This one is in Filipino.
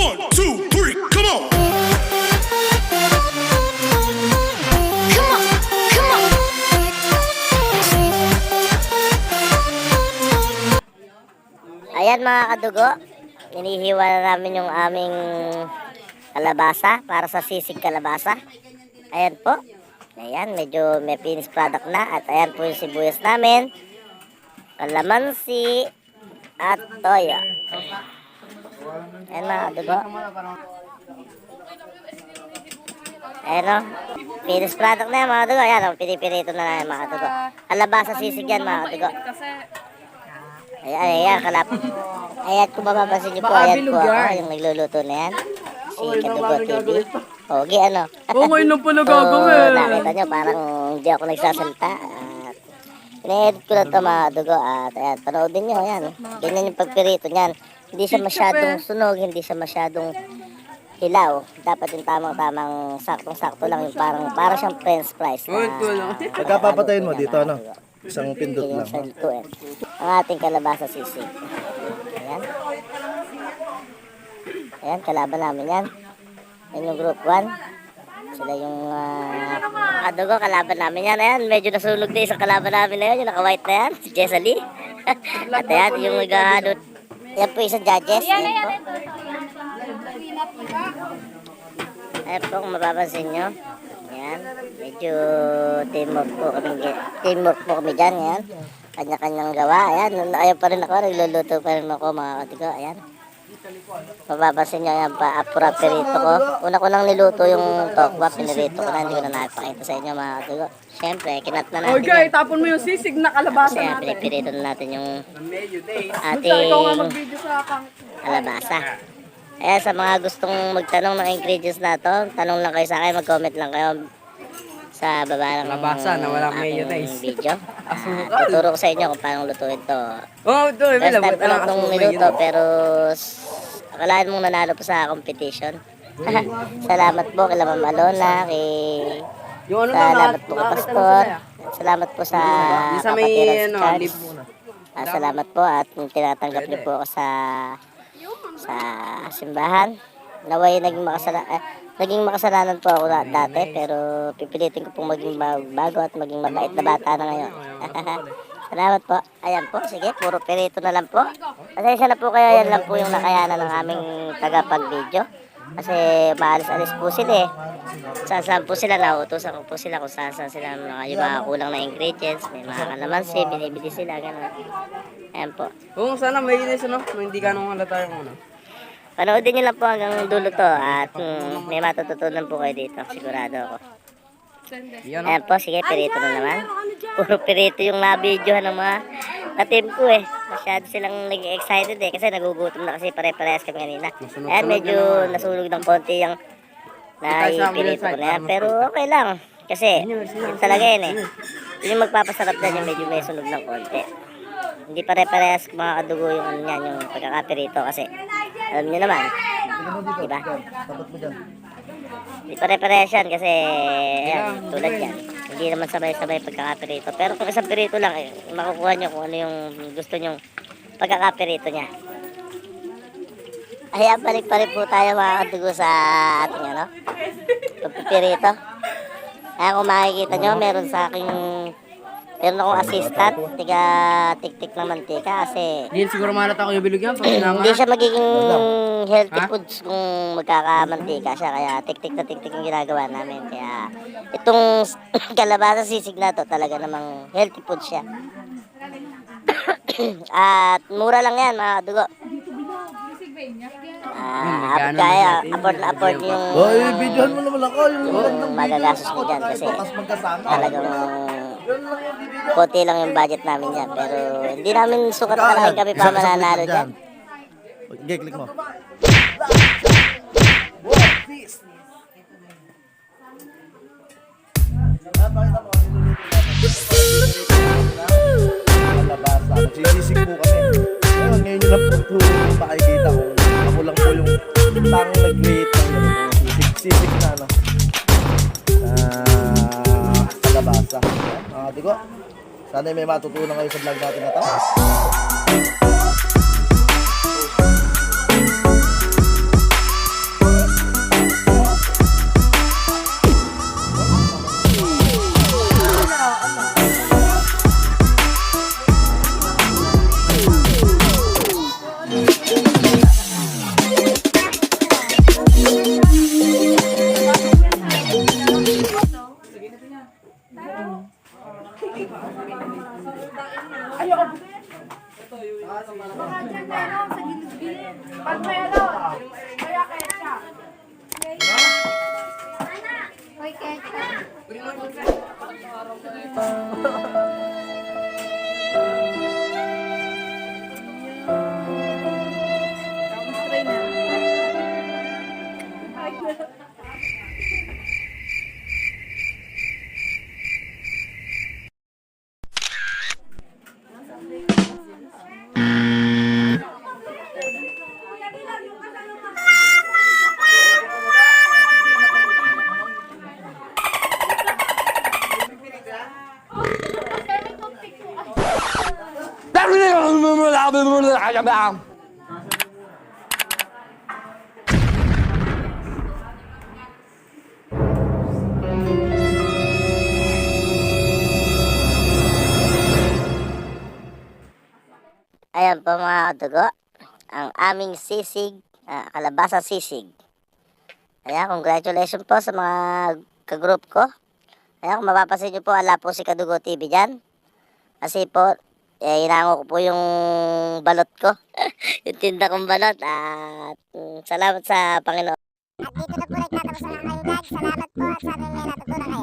One, two, three, come on. Ayan mga kadugo, inihiwa na namin yung aming kalabasa para sa sisig kalabasa. Ayan po. Ayan, medyo may finished product na. At ayan po yung sibuyas namin. Kalamansi at toyo. Ayan mga kadugo. Ayan o. Finished product na yan mga kadugo. Ayan o, pinipirito na na yan mga kadugo. Kalabasa sisig yan mga kadugo. Ayan, ayan, kalap. Ayan, kung mapapansin niyo po, ayan po ako, yan. yung nagluluto na yan. Si Kadugo TV. Ogi, ano? Oo, ngayon lang pala gagawin. nakita niyo, parang hindi ako nagsasalita. At ine-edit ko lang ito mga dugo. At ayan, panoodin niyo, ayan. Ganyan yung pagpirito niyan. Hindi siya masyadong sunog, hindi siya masyadong hilaw. Dapat yung tamang-tamang saktong-sakto lang yung parang parang siyang french fries. Lang. Pagkapapatayin mo Ano, dito, ano? dugo. Isang pindot lang. siya lutuin. Ang ating kalabasa sisig. Ayan. Ayan, kalaban namin yan. Yan yung group 1. Sila yung uh, kadugo, kalaban namin yan. Ayan, medyo nasunog na isang kalaban namin na yan. Yung naka-white na yan, si Jessa Lee. At ayan, yung naghahanod. Yan po isang judges. Ayan po. Ayan po, kung mapapansin nyo. Ayan, medyo teamwork po kami, teamwork po kami dyan. Ayan, kanya-kanyang gawa. Ayan, ayaw pa rin ako, nagluluto pa rin ako mga katigo. Ayan. Mapapansin nyo yan pa, apura perito ko. Una ko nang niluto yung tokwa, pinirito ko na, hindi ko na nakipakita sa inyo mga katigo. Siyempre, kinat na natin Okay, yan. tapon mo yung sisig na kalabasa Kasi natin. pinipirito na natin yung Basta ikaw nga ating mag-video sa akang. kalabasa. Kaya sa mga gustong magtanong ng ingredients na to, tanong lang kayo sa akin, mag-comment lang kayo sa baba ng Kalabasa na walang mayonnaise. video. Ah, tuturo ko sa inyo kung paano lutuin to. Oh, ito, First time ko lang itong niluto, pero s- akalaan mong nanalo po sa competition. Salamat po kay Ma'am Alona, kay Yung ano na, Salamat po kay nakakita Pastor. sila. Salamat po sa Yung sa may, kapatiran ano, Charles. lip. Ah, salamat po at tinatanggap niyo po ako sa sa simbahan. Naway naging makasala eh, naging makasalanan po ako dati pero pipilitin ko pong maging ba- bago at maging mabait na bata na ngayon. Salamat po. Ayan po, sige, puro perito na lang po. Pasensya na po kayo, yan lang po yung nakayanan ng aming tagapag-video. Kasi maalis-alis po sila eh. Saan saan po sila, nauutosan ko po sila kung saan saan sila mga, yung mga kulang na ingredients, may mga kalamansi, binibili sila, gano'n. Ayan po. Oo, sana may inis, ano? Hindi ganong halata yung ano. Panoodin nyo lang po hanggang dulo to at mm, may matututunan po kayo dito, sigurado ako. Yan, Ayan po, sige, pirito na naman. Puro pirito yung na-videohan ng mga ka-team ko eh. Masyado silang naging excited eh kasi nagugutom na kasi pare-parehas kami kanina. Ayan, medyo nasunog ng konti yung naipirito ko na yan. Pero okay lang. Kasi yun talaga yun eh. Yun yung magpapasarap dyan yung medyo may sunog ng konti. Hindi pare-parehas mga kadugo yung ano yan, yung pagkakapirito kasi alam nyo naman, diba? Hindi pare-parehas yan kasi yan, tulad yan. Hindi naman sabay-sabay pagkakapirito. Pero kung isang pirito lang, eh, makukuha nyo kung ano yung gusto nyong pagkakapirito niya. Ayan, balik pa rin po tayo mga kadugo sa ating ano, pagpipirito. Ayan, kung makikita nyo, meron sa aking, meron akong assistant, tiga tik-tik ng mantika kasi Hindi siguro malata ko yung bilog yan. Pag sinama. hindi siya magiging healthy foods kung magkakamantika siya. Kaya tik-tik na tik-tik yung ginagawa namin. Kaya itong kalabasa sisig na to talaga namang healthy food siya. At mura lang yan mga dugo. Ah, magkano kaya naman natin? afford na afford yung Oy, videohan mo naman ako. Yung yung magagastos mo dyan kasi talagang konti lang yung budget namin dyan. Pero hindi namin sukat talaga kami pa mananalo dyan. Okay, click mo. Nagsisisig po kami. Ngayon, ngayon yun lang po po makikita ko. Tang nag-create ng sisig na ano. Ah, kalabasa. Ah, digo. Sana may matutunan kayo sa vlog natin na to. Ayoko. Baka dyan meron sa gilid-gilid. Ayan po mga kadugo, ang aming sisig, ah, kalabasa sisig. Ayan, congratulations po sa mga kagroup ko. Ayan, kung mapapansin nyo po, ala po si Kadugo TV dyan. Kasi po, eh, inango ko po yung balot ko. yung tinda kong balot. At mm, salamat sa Panginoon. At dito na po nagtatapos ang aking vlog. Salamat po at sana may natutunan kayo.